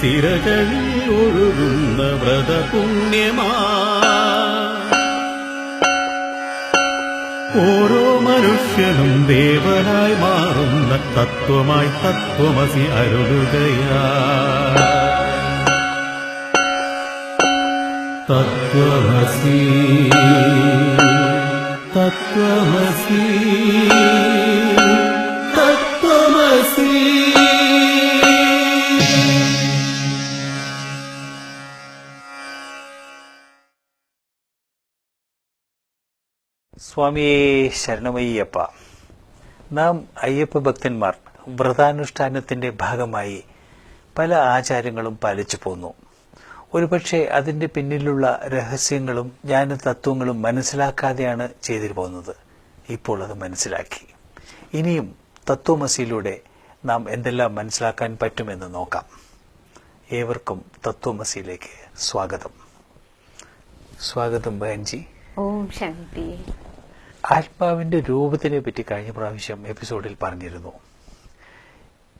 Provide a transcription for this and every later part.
സിരകളിൽ ഒഴുകുന്ന വ്രതപുണ്യമാ. ഓരോ മനുഷ്യനും ദേവനായി മാറുന്ന തത്വമായി തത്വമസി അരുളുകയാ. തത്വമസി തത്വമസി. സ്വാമിയേ ശരണമയ്യപ്പ നാം അയ്യപ്പ ഭക്തന്മാർ വ്രതാനുഷ്ഠാനത്തിന്റെ ഭാഗമായി പല ആചാരങ്ങളും പാലിച്ചു പോന്നു. ഒരുപക്ഷെ അതിന്റെ പിന്നിലുള്ള രഹസ്യങ്ങളും ജ്ഞാന തത്വങ്ങളും മനസ്സിലാക്കാതെയാണ് ചെയ്തിരു പോകുന്നത്. ഇപ്പോൾ അത് മനസ്സിലാക്കി. ഇനിയും തത്വമസിയിലൂടെ നാം എന്തെല്ലാം മനസ്സിലാക്കാൻ പറ്റുമെന്ന് നോക്കാം. ഏവർക്കും തത്വമസിയിലേക്ക് സ്വാഗതം. സ്വാഗതം ബഹൻജി. ഓം ശാന്തി. ആത്മാവിന്റെ രൂപത്തിനെ പറ്റി കഴിഞ്ഞ പ്രാവശ്യം എപ്പിസോഡിൽ പറഞ്ഞിരുന്നു.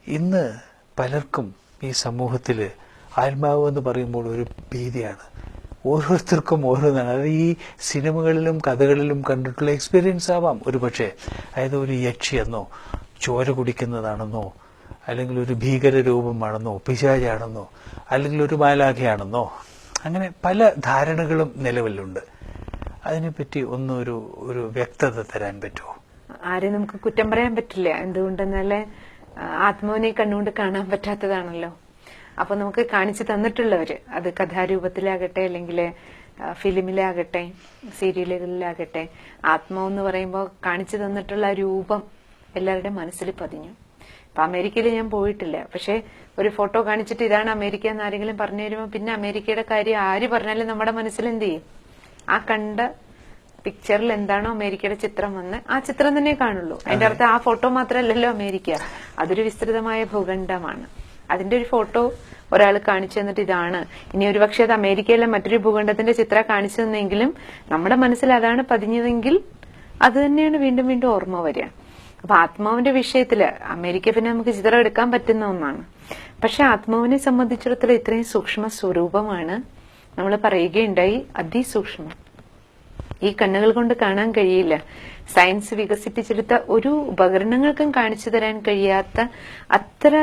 ഇന്ന് പലർക്കും ഈ സമൂഹത്തിൽ ആത്മാവ് എന്ന് പറയുമ്പോൾ ഒരു ഭീതിയാണ്. ഓരോരുത്തർക്കും ഓരോന്നാണ്. അത് ഈ സിനിമകളിലും കഥകളിലും കണ്ടിട്ടുള്ള എക്സ്പീരിയൻസ് ആവാം. ഒരു പക്ഷേ അതായത് ഒരു യക്ഷിയെന്നോ ചോര കുടിക്കുന്നതാണെന്നോ അല്ലെങ്കിൽ ഒരു ഭീകര രൂപമാണെന്നോ പിശാചാണെന്നോ അല്ലെങ്കിൽ ഒരു മാലാഖയാണെന്നോ അങ്ങനെ പല ധാരണകളും നിലവിലുണ്ട്. അതിനെപ്പറ്റി ഒന്നൊരു ഒരു വ്യക്തത തരാൻ പറ്റുമോ? ആരെയും നമുക്ക് കുറ്റം പറയാൻ പറ്റില്ല. എന്തുകൊണ്ടെന്നാൽ ആത്മാവിനെ കണ്ണുകൊണ്ട് കാണാൻ പറ്റാത്തതാണല്ലോ. അപ്പൊ നമുക്ക് കാണിച്ചു തന്നിട്ടുള്ളവര് അത് കഥാരൂപത്തിലാകട്ടെ അല്ലെങ്കിൽ ഫിലിമിലാകട്ടെ സീരിയലുകളിലാകട്ടെ ആത്മാവെന്ന് പറയുമ്പോൾ കാണിച്ചു തന്നിട്ടുള്ള രൂപം എല്ലാവരുടെയും മനസ്സിൽ പതിഞ്ഞു. ഇപ്പൊ അമേരിക്കയിൽ ഞാൻ പോയിട്ടില്ല. പക്ഷെ ഒരു ഫോട്ടോ കാണിച്ചിട്ട് ഇതാണ് അമേരിക്ക എന്ന് ആരെങ്കിലും പറഞ്ഞു തരുമ്പോൾ പിന്നെ അമേരിക്കയുടെ കാര്യം ആര് പറഞ്ഞാലും നമ്മുടെ മനസ്സിൽ എന്ത് ചെയ്യും? ആ കണ്ട പിക്ചറിൽ എന്താണോ അമേരിക്കയുടെ ചിത്രം വന്ന് ആ ചിത്രം തന്നെ കാണുള്ളൂ. അതിന്റെ അർത്ഥം ആ ഫോട്ടോ മാത്രമല്ലല്ലോ അമേരിക്ക. അതൊരു വിസ്തൃതമായ ഭൂഖണ്ഡമാണ്. അതിന്റെ ഒരു ഫോട്ടോ ഒരാൾ കാണിച്ചു തന്നിട്ട് ഇതാണ്. ഇനി ഒരു പക്ഷെ അത് അമേരിക്കയിലെ മറ്റൊരു ഭൂഖണ്ഡത്തിന്റെ ചിത്രം കാണിച്ചു തന്നെങ്കിലും നമ്മുടെ മനസ്സിൽ അതാണ് പതിഞ്ഞതെങ്കിൽ അത് തന്നെയാണ് വീണ്ടും വീണ്ടും ഓർമ്മ വരിക. അപ്പൊ ആത്മാവിന്റെ വിഷയത്തിൽ അമേരിക്ക പിന്നെ നമുക്ക് ചിത്രം എടുക്കാൻ പറ്റുന്ന ഒന്നാണ്. പക്ഷെ ആത്മാവിനെ സംബന്ധിച്ചിടത്തോളം ഇത്രയും സൂക്ഷ്മ സ്വരൂപമാണ് നമ്മൾ പറയുകയുണ്ടായി അതിസൂക്ഷ്മം. ഈ കണ്ണുകൾ കൊണ്ട് കാണാൻ കഴിയില്ല. സയൻസ് വികസിപ്പിച്ചെടുത്ത ഒരു ഉപകരണങ്ങൾക്കും കാണിച്ചു തരാൻ കഴിയാത്ത അത്ര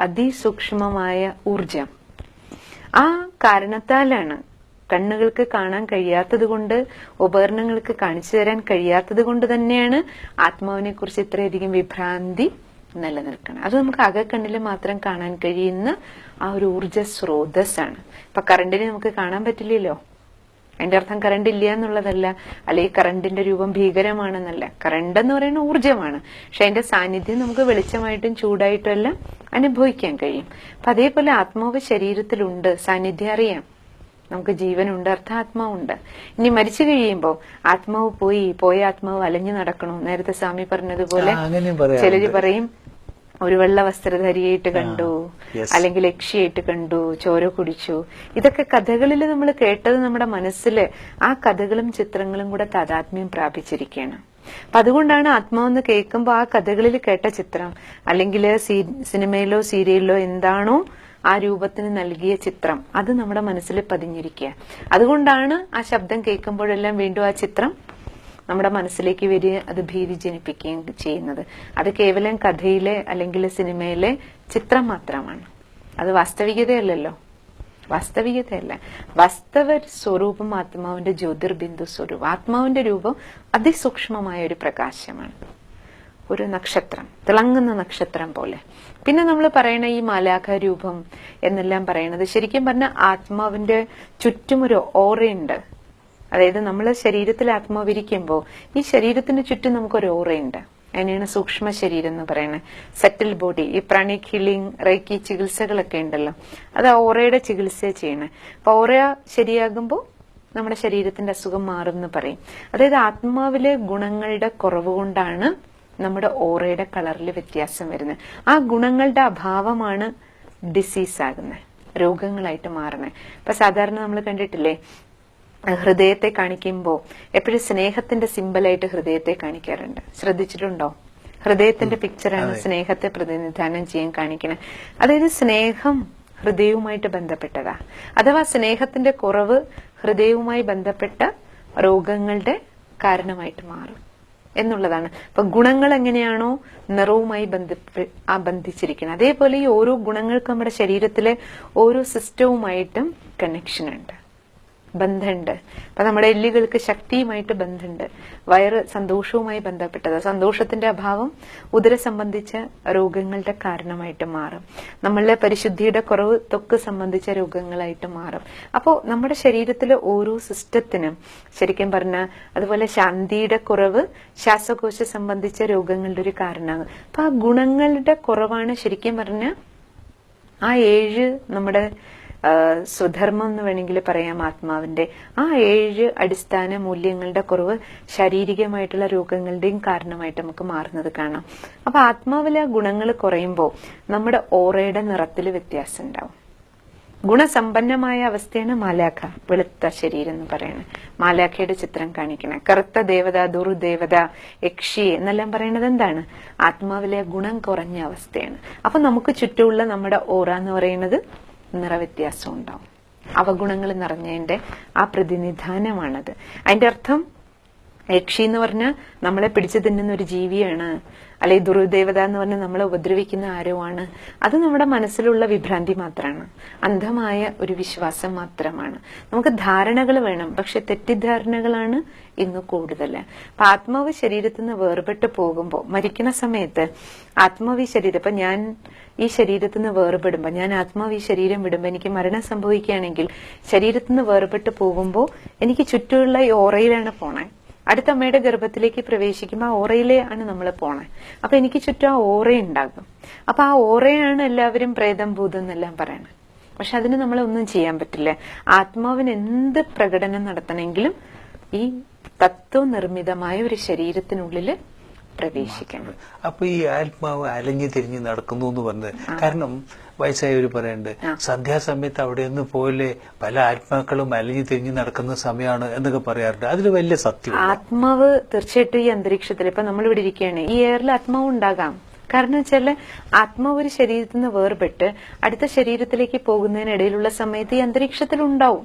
അതിസൂക്ഷ്മമായ ഊർജം ആ കാരണത്താലാണ് കണ്ണുകൾക്ക് കാണാൻ കഴിയാത്തത് കൊണ്ട് ഉപകരണങ്ങൾക്ക് കാണിച്ചു തരാൻ കഴിയാത്തത് കൊണ്ട് തന്നെയാണ് ആത്മാവിനെ കുറിച്ച് ഇത്രയധികം വിഭ്രാന്തി നിലനിൽക്കണം. അത് നമുക്ക് അകക്കണ്ണിൽ മാത്രം കാണാൻ കഴിയുന്ന ആ ഒരു ഊർജ സ്രോതസ്സാണ്. ഇപ്പൊ കറണ്ടിനെ നമുക്ക് കാണാൻ പറ്റില്ലല്ലോ? അതിന്റെ അർത്ഥം കറണ്ട് ഇല്ല എന്നുള്ളതല്ല. അല്ലെങ്കിൽ കറണ്ടിന്റെ രൂപം ഭീകരമാണെന്നല്ല. കറണ്ട് എന്ന് പറയുന്ന ഊർജമാണ് പക്ഷെ അതിന്റെ സാന്നിധ്യം നമുക്ക് വെളിച്ചമായിട്ടും ചൂടായിട്ടും എല്ലാം അനുഭവിക്കാൻ കഴിയും. അപ്പൊ അതേപോലെ ആത്മാവ് ശരീരത്തിലുണ്ട്. സാന്നിധ്യം അറിയാം. നമുക്ക് ജീവനുണ്ട് അർത്ഥാത്മാവുണ്ട്. ഇനി മരിച്ചു കഴിയുമ്പോൾ ആത്മാവ് പോയി പോയ ആത്മാവ് അലഞ്ഞു നടക്കണോ. നേരത്തെ സ്വാമി പറഞ്ഞതുപോലെ. ചിലര് പറയും ഒരു വെള്ള വസ്ത്രധാരിയായിട്ട് കണ്ടു. അല്ലെങ്കിൽ ലക്ഷ്യമായിട്ട് കണ്ടു ചോര കുടിച്ചു. ഇതൊക്കെ കഥകളിൽ നമ്മൾ കേട്ടത് നമ്മുടെ മനസ്സിൽ ആ കഥകളും ചിത്രങ്ങളും കൂടെ താതാത്മ്യം പ്രാപിച്ചിരിക്കുകയാണ്. അപ്പൊ അതുകൊണ്ടാണ് ആത്മാവെന്ന് കേൾക്കുമ്പോൾ ആ കഥകളിൽ കേട്ട ചിത്രം. അല്ലെങ്കിൽ സിനിമയിലോ സീരിയലിലോ എന്താണോ ആ രൂപത്തിന് നൽകിയ ചിത്രം. അത് നമ്മുടെ മനസ്സിൽ പതിഞ്ഞിരിക്കുക. അതുകൊണ്ടാണ് ആ ശബ്ദം കേൾക്കുമ്പോഴെല്ലാം വീണ്ടും ആ ചിത്രം നമ്മുടെ മനസ്സിലേക്ക് വരിക അത് ഭീതി ജനിപ്പിക്കുകയും ചെയ്യുന്നത്. അത് കേവലം കഥയിലെ അല്ലെങ്കിൽ സിനിമയിലെ ചിത്രം മാത്രമാണ്. അത് വാസ്തവികതയല്ലല്ലോ. വാസ്തവികതയല്ല. വാസ്തവ സ്വരൂപം ആത്മാവിന്റെ ജ്യോതിർബിന്ദു സ്വരൂപം. ആത്മാവിന്റെ രൂപം അതിസൂക്ഷ്മമായ ഒരു പ്രകാശമാണ്. ഒരു നക്ഷത്രം തിളങ്ങുന്ന നക്ഷത്രം പോലെ. പിന്നെ നമ്മൾ പറയണ ഈ മാലാഖ രൂപം എന്നെല്ലാം പറയണത് ശരിക്കും പറഞ്ഞ ആത്മാവിന്റെ ചുറ്റും ഒരു ഓറയുണ്ട്. അതായത് നമ്മൾ ശരീരത്തിൽ ആത്മാവിരിക്കുമ്പോൾ ഈ ശരീരത്തിന് ചുറ്റും നമുക്കൊരു ഓറയുണ്ട്. അതിനെയാണ് സൂക്ഷ്മ ശരീരം എന്ന് പറയുന്നത് സെറ്റിൽ ബോഡി ഈ പ്രാണിക് ഹീലിംഗ് റേക്കി ചികിത്സകളൊക്കെ ഉണ്ടല്ലോ. അത് ഓറയുടെ ചികിത്സ ചെയ്യണേ. അപ്പൊ ഓറ ശരിയാകുമ്പോൾ നമ്മുടെ ശരീരത്തിന്റെ അസുഖം മാറും എന്ന് പറയും. അതായത് ആത്മാവിലെ ഗുണങ്ങളുടെ കുറവ് കൊണ്ടാണ് നമ്മുടെ ഓറയുടെ കളറിൽ വ്യത്യാസം വരുന്നത്. ആ ഗുണങ്ങളുടെ അഭാവമാണ് ഡിസീസ് ആകുന്നത്. രോഗങ്ങളായിട്ട് മാറണേ ഇപ്പൊ സാധാരണ നമ്മൾ കണ്ടിട്ടില്ലേ? ഹൃദയത്തെ കാണിക്കുമ്പോൾ എപ്പോഴും സ്നേഹത്തിന്റെ സിമ്പലായിട്ട് ഹൃദയത്തെ കാണിക്കാറുണ്ട്. ശ്രദ്ധിച്ചിട്ടുണ്ടോ? ഹൃദയത്തിന്റെ പിക്ചറാണ് സ്നേഹത്തെ പ്രതിനിധാനം ചെയ്യാൻ കാണിക്കുന്നത് അതായത് സ്നേഹം ഹൃദയവുമായിട്ട് ബന്ധപ്പെട്ടതാ. അഥവാ സ്നേഹത്തിന്റെ കുറവ് ഹൃദയവുമായി ബന്ധപ്പെട്ട രോഗങ്ങളുടെ കാരണമായിട്ട് മാറും. എന്നുള്ളതാണ്. അപ്പൊ ഗുണങ്ങൾ എങ്ങനെയാണോ നിറവുമായി ബന്ധ ആ ബന്ധിച്ചിരിക്കുന്നത് അതേപോലെ ഈ ഓരോ ഗുണങ്ങൾക്കും നമ്മുടെ ശരീരത്തിലെ ഓരോ സിസ്റ്റവുമായിട്ടും കണക്ഷൻ ഉണ്ട്. ബന്ധമുണ്ട്. അപ്പൊ നമ്മുടെ എല്ലുകൾക്ക് ശക്തിയുമായിട്ട് ബന്ധമുണ്ട്. വയറ് സന്തോഷവുമായി ബന്ധപ്പെട്ടത്. സന്തോഷത്തിന്റെ അഭാവം ഉദര സംബന്ധിച്ച രോഗങ്ങളുടെ കാരണമായിട്ട് മാറും. നമ്മളുടെ പരിശുദ്ധിയുടെ കുറവ് തൊക്ക് സംബന്ധിച്ച രോഗങ്ങളായിട്ട് മാറും. അപ്പോൾ നമ്മുടെ ശരീരത്തിലെ ഓരോ സിസ്റ്റത്തിനും ശരിക്കും പറഞ്ഞാൽ അതുപോലെ ശാന്തിയുടെ കുറവ് ശ്വാസകോശ സംബന്ധിച്ച രോഗങ്ങളുടെ ഒരു കാരണമാണ്. അപ്പൊ ആ ഗുണങ്ങളുടെ കുറവാണ് ശരിക്കും പറഞ്ഞ ആ ഏഴ് നമ്മുടെ സ്വധർമ്മം എന്ന് വേണമെങ്കിൽ പറയാം ആത്മാവിന്റെ ആ ഏഴ് അടിസ്ഥാന മൂല്യങ്ങളുടെ കുറവ് ശാരീരികമായിട്ടുള്ള രോഗങ്ങളുടെയും കാരണമായിട്ട് നമുക്ക് മാറുന്നത് കാണാം. അപ്പൊ ആത്മാവിലെ ഗുണങ്ങൾ കുറയുമ്പോൾ നമ്മുടെ ഓറയുടെ നിറത്തിൽ വ്യത്യാസം ഉണ്ടാവും. ഗുണസമ്പന്നമായ അവസ്ഥയാണ് മാലാഖ വെളുത്ത ശരീരം എന്ന് പറയുന്നത്. മാലാഖയുടെ ചിത്രം കാണിക്കണേ. കറുത്ത ദേവത ദുർദേവത യക്ഷി എന്നെല്ലാം പറയുന്നത് എന്താണ്? ആത്മാവിലെ ഗുണം കുറഞ്ഞ അവസ്ഥയാണ്. അപ്പൊ നമുക്ക് ചുറ്റുമുള്ള നമ്മുടെ ഓറ എന്ന് പറയുന്നത് നിറവ്യത്യാസം ഉണ്ടാവും അവഗുണങ്ങൾ നിറഞ്ഞതിന്റെ ആ പ്രതിനിധാനമാണത്. അതിന്റെ അർത്ഥം യക്ഷി എന്ന് പറഞ്ഞാൽ നമ്മളെ പിടിച്ചു തിന്നുന്ന ഒരു ജീവിയാണ്. അല്ലെങ്കിൽ ദുർദേവത എന്ന് പറഞ്ഞാൽ നമ്മളെ ഉപദ്രവിക്കുന്ന ആരോ ആണ് അത് നമ്മുടെ മനസ്സിലുള്ള വിഭ്രാന്തി മാത്രമാണ് അന്ധമായ ഒരു വിശ്വാസം മാത്രമാണ്. നമുക്ക് ധാരണകൾ വേണം പക്ഷെ തെറ്റിദ്ധാരണകളാണ് ഇന്ന് കൂടുതൽ അപ്പൊ ആത്മാവ് ശരീരത്തിൽ നിന്ന് വേർപെട്ട് പോകുമ്പോൾ മരിക്കുന്ന സമയത്ത് ആത്മാവ് ഈ ശരീരം ഇപ്പൊ ഞാൻ ഈ ശരീരത്തിൽ നിന്ന് വേർപെടുമ്പോൾ ഞാൻ ആത്മാവ് ഈ ശരീരം വിടുമ്പോൾ എനിക്ക് മരണം സംഭവിക്കുകയാണെങ്കിൽ ശരീരത്തിൽ നിന്ന് വേർപെട്ട് പോകുമ്പോൾ എനിക്ക് ചുറ്റുമുള്ള ഈ ഓറയിലാണ് പോണേ. അടുത്ത അമ്മയുടെ ഗർഭത്തിലേക്ക് പ്രവേശിക്കുമ്പോൾ ആ ഓറയിലെ ആണ് നമ്മൾ പോണേ. അപ്പൊ എനിക്ക് ചുറ്റും ആ ഓറ ഉണ്ടാകും അപ്പൊ ആ ഓറയാണ് എല്ലാവരും പ്രേതം ഭൂതം എന്നെല്ലാം പറയണത് പക്ഷെ അതിന് നമ്മൾ ഒന്നും ചെയ്യാൻ പറ്റില്ല. ആത്മാവിന് എന്ത് പ്രകടനം നടത്തണമെങ്കിലും ഈ തത്വനിർമ്മിതമായ ഒരു ശരീരത്തിനുള്ളിൽ പ്രവേശിക്കണം. അപ്പൊ ഈ ആത്മാവ് അലഞ്ഞു തിരിഞ്ഞ് നടക്കുന്നു എന്ന് പറഞ്ഞത് കാരണം വയസ്സായവര് പറയുന്നുണ്ട് സന്ധ്യാസമയത്ത് അവിടെ ഒന്ന് പോലെ പല ആത്മാക്കളും അലഞ്ഞു തിരിഞ്ഞു നടക്കുന്ന സമയമാണ് എന്നൊക്കെ പറയാറുണ്ട്. അതിൽ വലിയ സത്യം ആത്മാവ് തീർച്ചയായിട്ടും ഈ അന്തരീക്ഷത്തിൽ ഇപ്പൊ നമ്മൾ ഇവിടെ ഇരിക്കുകയാണ് ഈ എയറിൽ ആത്മാവ് ഉണ്ടാകാം. കാരണം വെച്ചാൽ ആത്മാവ് ഒരു ശരീരത്തിൽ നിന്ന് വേർപെട്ട് അടുത്ത ശരീരത്തിലേക്ക് പോകുന്നതിനിടയിലുള്ള സമയത്ത് ഈ അന്തരീക്ഷത്തിൽ ഉണ്ടാവും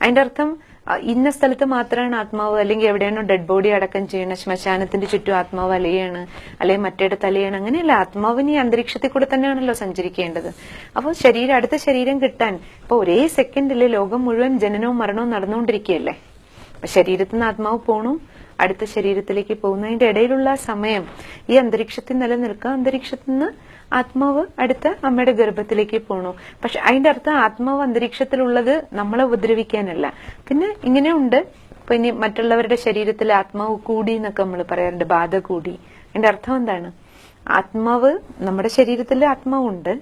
അതിന്റെ അർത്ഥം ഇന്ന സ്ഥലത്ത് മാത്രമാണ് ആത്മാവ്? അല്ലെങ്കിൽ എവിടെയാണോ ഡെഡ് ബോഡി അടക്കം ചെയ്യണ ശ്മശാനത്തിന്റെ ചുറ്റും ആത്മാവ് അലയാണ് അല്ലെങ്കിൽ മറ്റേടത്ത് അലയാണ്? അങ്ങനെയല്ല ആത്മാവിന് ഈ അന്തരീക്ഷത്തിൽ കൂടെ തന്നെയാണല്ലോ സഞ്ചരിക്കേണ്ടത്. അപ്പോൾ ശരീരം അടുത്ത ശരീരം കിട്ടാൻ ഇപ്പൊ ഒരേ സെക്കൻഡിൽ ലോകം മുഴുവൻ ജനനവും മരണവും നടന്നുകൊണ്ടിരിക്കുകയല്ലേ? ശരീരത്തിൽ നിന്ന് ആത്മാവ് പോണു അടുത്ത ശരീരത്തിലേക്ക് പോകുന്നതിന്റെ ഇടയിലുള്ള സമയം ഈ അന്തരീക്ഷത്തിൽ നിലനിൽക്കുക അന്തരീക്ഷത്തിൽ നിന്ന് ആത്മാവ് അടുത്ത അമ്മയുടെ ഗർഭത്തിലേക്ക് പോണു. പക്ഷെ അതിന്റെ അർത്ഥം ആത്മാവ് അന്തരീക്ഷത്തിലുള്ളത് നമ്മളെ ഉപദ്രവിക്കാനല്ല. പിന്നെ ഇങ്ങനെയുണ്ട് ഇപ്പൊ ഇനി മറ്റുള്ളവരുടെ ശരീരത്തിൽ ആത്മാവ് കൂടി എന്നൊക്കെ നമ്മൾ പറയാറുണ്ട്. ബാധ കൂടി അതിന്റെ അർത്ഥം എന്താണ്? ആത്മാവ് നമ്മുടെ ശരീരത്തിൽ ആത്മാവുണ്ട്.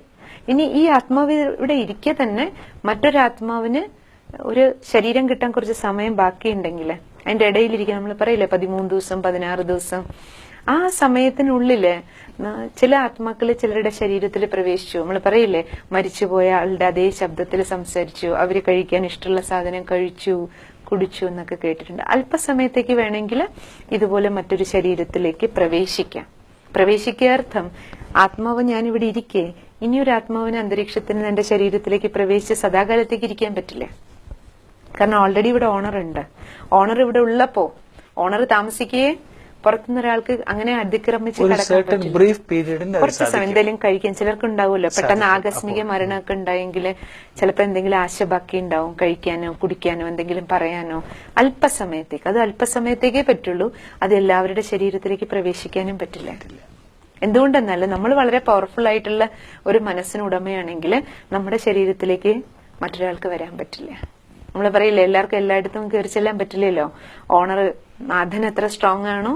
ഇനി ഈ ആത്മാവ് ഇവിടെ ഇരിക്കെ തന്നെ മറ്റൊരാത്മാവിന് ഒരു ശരീരം കിട്ടാൻ കുറച്ച് സമയം ബാക്കിയുണ്ടെങ്കിൽ അതിന്റെ ഇടയിലിരിക്കാൻ നമ്മൾ പറയില്ലേ പതിമൂന്ന് ദിവസം പതിനാറ് ദിവസം. ആ സമയത്തിനുള്ളിൽ ചില ആത്മാക്കൾ ചിലരുടെ ശരീരത്തിൽ പ്രവേശിച്ചു. നമ്മൾ പറയില്ലേ മരിച്ചുപോയ ആളുടെ അതേ ശബ്ദത്തിൽ സംസാരിച്ചു അവർ കഴിക്കാൻ ഇഷ്ടമുള്ള സാധനം കഴിച്ചു കുടിച്ചു എന്നൊക്കെ കേട്ടിട്ടുണ്ട്. അല്പസമയത്തേക്ക് വേണമെങ്കിൽ ഇതുപോലെ മറ്റൊരു ശരീരത്തിലേക്ക് പ്രവേശിക്കാം. പ്രവേശിക്കാർത്ഥം ആത്മാവ് ഞാൻ ഇവിടെ ഇരിക്കെ ഇനിയൊരു ആത്മാവിന് അന്തരീക്ഷത്തിന് എന്റെ ശരീരത്തിലേക്ക് പ്രവേശിച്ച് സദാകാലത്തേക്ക് ഇരിക്കാൻ പറ്റില്ല. കാരണം ഓൾറെഡി ഇവിടെ ഓണർ ഉണ്ട് ഓണർ ഇവിടെ ഉള്ളപ്പോ ഓണർ താമസിക്കുകയെ പുറത്തുനിന്ന് ഒരാൾക്ക് അങ്ങനെ അതിക്രമിച്ച് കുറച്ച് സമയം എന്തെങ്കിലും കഴിക്കാൻ ചിലർക്ക് ഉണ്ടാവുമല്ലോ പെട്ടെന്ന്. ആകസ്മിക മരണമൊക്കെ ഉണ്ടായെങ്കിൽ ചിലപ്പോൾ എന്തെങ്കിലും ആശ ബാക്കി ഉണ്ടാവും. കഴിക്കാനോ കുടിക്കാനോ എന്തെങ്കിലും പറയാനോ. അല്പസമയത്തേക്ക്. അത് അല്പസമയത്തേക്കേ പറ്റുള്ളൂ. അത് എല്ലാവരുടെ ശരീരത്തിലേക്ക് പ്രവേശിക്കാനും പറ്റില്ല. എന്തുകൊണ്ടെന്നല്ല നമ്മൾ വളരെ പവർഫുൾ ആയിട്ടുള്ള ഒരു മനസ്സിന് ഉടമയാണെങ്കിൽ നമ്മുടെ ശരീരത്തിലേക്ക് മറ്റൊരാൾക്ക് വരാൻ പറ്റില്ല. നമ്മൾ പറയില്ല എല്ലാവർക്കും എല്ലായിടത്തും കയറി ചെല്ലാൻ പറ്റില്ലല്ലോ. ഓണർ നാഥൻ എത്ര സ്ട്രോങ് ആണോ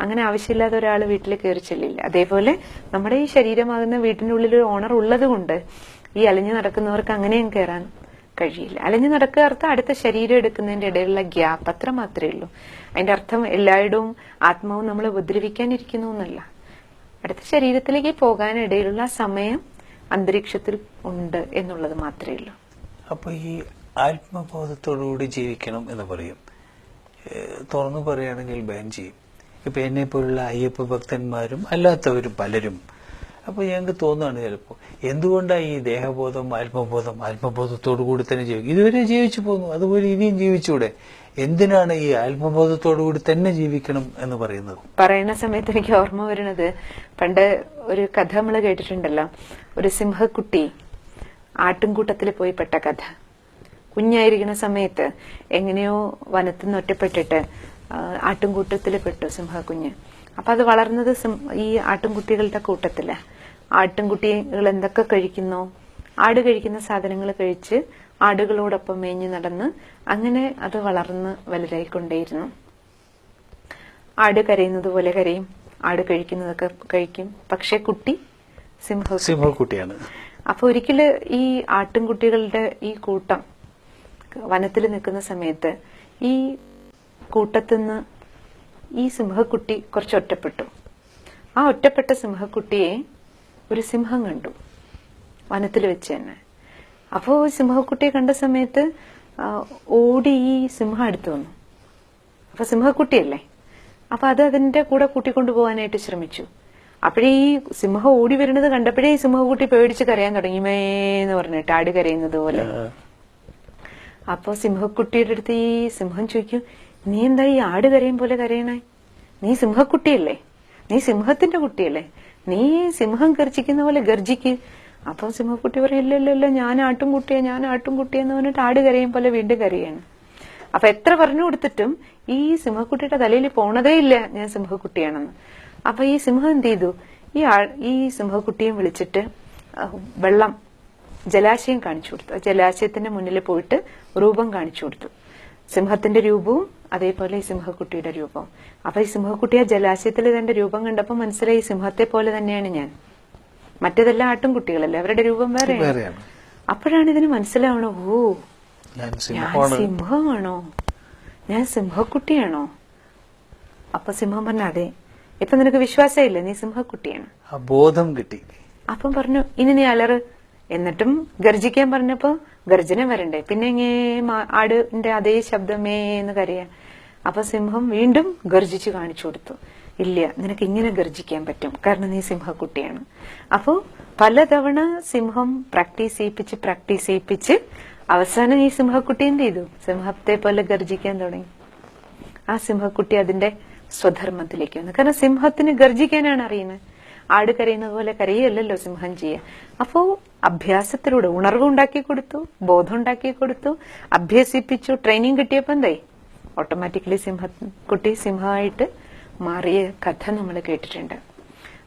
അങ്ങനെ ആവശ്യമില്ലാതെ ഒരാൾ വീട്ടിൽ കയറി ചെല്ലില്ല. അതേപോലെ നമ്മുടെ ഈ ശരീരമാകുന്ന വീട്ടിന്റെ ഉള്ളിൽ ഒരു ഓണർ ഉള്ളത് കൊണ്ട് ഈ അലഞ്ഞു നടക്കുന്നവർക്ക് അങ്ങനെയും കയറാൻ കഴിയില്ല. അലഞ്ഞു നടക്കുക അർത്ഥം അടുത്ത ശരീരം എടുക്കുന്നതിന്റെ ഇടയിലുള്ള ഗ്യാപ്പ് അത്ര മാത്രമേ ഉള്ളൂ. അതിന്റെ അർത്ഥം എല്ലായിടവും ആത്മാവും നമ്മൾ ഉപദ്രവിക്കാനിരിക്കുന്നു എന്നല്ല. അടുത്ത ശരീരത്തിലേക്ക് പോകാനിടയിലുള്ള സമയം അന്തരീക്ഷത്തിൽ ഉണ്ട് എന്നുള്ളത് മാത്രമേ ഉള്ളൂ. അപ്പൊ ഈ ആത്മബോധത്തോടുകൂടി ജീവിക്കണം എന്ന് പറയും. തുറന്നു പറയുകയാണെങ്കിൽ ബാൻ ചെയ്യും. ഇപ്പൊ എന്നെ പോലുള്ള അയ്യപ്പ ഭക്തന്മാരും അല്ലാത്തവരും പലരും. അപ്പോൾ ഞങ്ങൾക്ക് തോന്നുകയാണ് ചിലപ്പോൾ എന്തുകൊണ്ടാണ് ഈ ദേഹബോധം ആത്മബോധം ആത്മബോധത്തോടു കൂടി തന്നെ ജീവിക്കും ഇതുവരെ ജീവിച്ചു പോന്നു അതുപോലെ ഇനിയും ജീവിച്ചൂടെ? എന്തിനാണ് ഈ ആത്മബോധത്തോടു കൂടി തന്നെ ജീവിക്കണം എന്ന് പറയുന്നത്? പറയുന്ന സമയത്ത് എനിക്ക് ഓർമ്മ വരുന്നത് പണ്ട് ഒരു കഥ നമ്മൾ കേട്ടിട്ടുണ്ടല്ലോ ഒരു സിംഹക്കുട്ടി ആട്ടിൻകൂട്ടത്തിൽ പോയി പെട്ട കഥ. കുഞ്ഞായിരിക്കുന്ന സമയത്ത് എങ്ങനെയോ വനത്തിൽ നിന്ന് ഒറ്റപ്പെട്ടിട്ട് ആ, ആട്ടിൻകൂട്ടത്തിൽ പെട്ടു സിംഹക്കുഞ്ഞ്. അപ്പൊ അത് വളർന്നത് സിം- ഈ ആട്ടിൻകുട്ടികളുടെ കൂട്ടത്തിൽ. ആട്ടിൻകുട്ടികൾ എന്തൊക്കെ കഴിക്കുന്നു? ആട് കഴിക്കുന്ന സാധനങ്ങൾ കഴിച്ച് ആടുകളോടൊപ്പം മേഞ്ഞു നടന്ന് അങ്ങനെ അത് വളർന്ന് വലുതായിക്കൊണ്ടേയിരുന്നു. ആട് കരയുന്നത് പോലെ കരയും. ആട് കഴിക്കുന്നതൊക്കെ കഴിക്കും. പക്ഷെ കുട്ടി സിംഹ സിംഹക്കുട്ടിയാണ്. അപ്പൊ ഒരിക്കൽ ഈ ആട്ടിൻകുട്ടികളുടെ ഈ കൂട്ടം വനത്തിൽ നിൽക്കുന്ന സമയത്ത് ഈ കൂട്ടത്തിന്ന് ഈ സിംഹക്കുട്ടി കുറച്ച് ഒറ്റപ്പെട്ടു. ആ ഒറ്റപ്പെട്ട സിംഹക്കുട്ടിയെ ഒരു സിംഹം കണ്ടു. വനത്തിൽ വെച്ച് തന്നെ. അപ്പോ സിംഹക്കുട്ടിയെ കണ്ട സമയത്ത് ഓടി ഈ സിംഹം അടുത്ത് വന്നു. അപ്പൊ സിംഹക്കുട്ടിയല്ലേ? അപ്പൊ അത് അതിന്റെ കൂടെ കൂട്ടിക്കൊണ്ടു പോകാനായിട്ട് ശ്രമിച്ചു. അപ്പോഴേ ഈ സിംഹം ഓടി വരുന്നത് കണ്ടപ്പോഴേ ഈ സിംഹക്കുട്ടി പേടിച്ച് കരയാൻ തുടങ്ങി മേന്ന് പറഞ്ഞിട്ട് ആട് കരയുന്നത് പോലെ. അപ്പൊ സിംഹക്കുട്ടിയുടെ അടുത്ത് ഈ സിംഹം ചോദിക്കും നീ എന്താ ഈ ആട് കരയും പോലെ കരയണേ? നീ സിംഹക്കുട്ടിയല്ലേ? നീ സിംഹത്തിന്റെ കുട്ടിയല്ലേ? നീ സിംഹം ഗർജിക്കുന്ന പോലെ ഗർജിക്ക്. അപ്പൊ സിംഹക്കുട്ടി പറയും ഇല്ല ഇല്ല ഞാൻ ആട്ടുംകുട്ടിയാ ഞാൻ ആട്ടുംകുട്ടിയെന്ന് പറഞ്ഞിട്ട് ആട് കരയും പോലെ വീണ്ടും കരയാണ്. അപ്പൊ എത്ര പറഞ്ഞു കൊടുത്തിട്ടും ഈ സിംഹക്കുട്ടിയുടെ തലയിൽ പോണതേ ഇല്ല ഞാൻ സിംഹക്കുട്ടിയാണെന്ന്. അപ്പൊ ഈ സിംഹം എന്ത് ചെയ്തു? ഈ ആ- ഈ സിംഹക്കുട്ടിയെ വിളിച്ചിട്ട് വെള്ളം ജലാശയം കാണിച്ചു കൊടുത്തു. ജലാശയത്തിന്റെ മുന്നിൽ പോയിട്ട് രൂപം കാണിച്ചു കൊടുത്തു. സിംഹത്തിന്റെ രൂപവും അതേപോലെ ഈ സിംഹക്കുട്ടിയുടെ രൂപം. അപ്പൊ ഈ സിംഹക്കുട്ടിയെ ജലാശയത്തിൽ തന്റെ രൂപം കണ്ടപ്പോ മനസ്സിലായി സിംഹത്തെ പോലെ തന്നെയാണ് ഞാൻ. മറ്റേതെല്ലാം ആട്ടുംകുട്ടികളല്ലേ? അവരുടെ രൂപം വേറെയാണ്. അപ്പോഴാണ് ഇതിന് മനസ്സിലാവണോ ഓ ഞാൻ സിംഹമാണോ. ഞാൻ സിംഹക്കുട്ടിയാണോ? അപ്പൊ സിംഹം പറഞ്ഞ അതെ. ഇപ്പൊ നിനക്ക് വിശ്വാസമില്ല? നീ സിംഹക്കുട്ടിയാണ്. ബോധം കിട്ടി. അപ്പം പറഞ്ഞു ഇനി നീ അലറ്. എന്നിട്ടും ഗർജിക്കാൻ പറഞ്ഞപ്പോ ഗർജനം വരണ്ടേ? പിന്നെ ഇങ്ങേ ആടിന്റെ അതേ ശബ്ദമേ എന്ന് കരയാ അപ്പൊ സിംഹം വീണ്ടും ഗർജിച്ചു കാണിച്ചു കൊടുത്തു. ഇല്ല നിനക്ക് ഇങ്ങനെ ഗർജിക്കാൻ പറ്റും. കാരണം നീ സിംഹക്കുട്ടിയാണ്. അപ്പോ പലതവണ സിംഹം പ്രാക്ടീസ് ചെയ്യിപ്പിച്ച് പ്രാക്ടീസ് ചെയ്യിപ്പിച്ച് അവസാനം ഈ സിംഹക്കുട്ടി എന്ത് ചെയ്തു? സിംഹത്തെ പോലെ ഗർജിക്കാൻ തുടങ്ങി. ആ സിംഹക്കുട്ടി അതിന്റെ സ്വധർമ്മത്തിലേക്ക് വന്നു. കാരണം സിംഹത്തിന് ഗർജിക്കാനാണ് അറിയുന്നത്. ആട് കരയുന്ന പോലെ കരയല്ലല്ലോ സിംഹം ചെയ്യുക. അപ്പോ അഭ്യാസത്തിലൂടെ ഉണർവ് ഉണ്ടാക്കി കൊടുത്തു ബോധം ഉണ്ടാക്കി കൊടുത്തു അഭ്യസിപ്പിച്ചു ട്രെയിനിങ് കിട്ടിയപ്പോ എന്തായി? ഓട്ടോമാറ്റിക്കലി സിംഹ കുട്ടി സിംഹമായിട്ട് മാറിയ കഥ നമ്മൾ കേട്ടിട്ടുണ്ട്.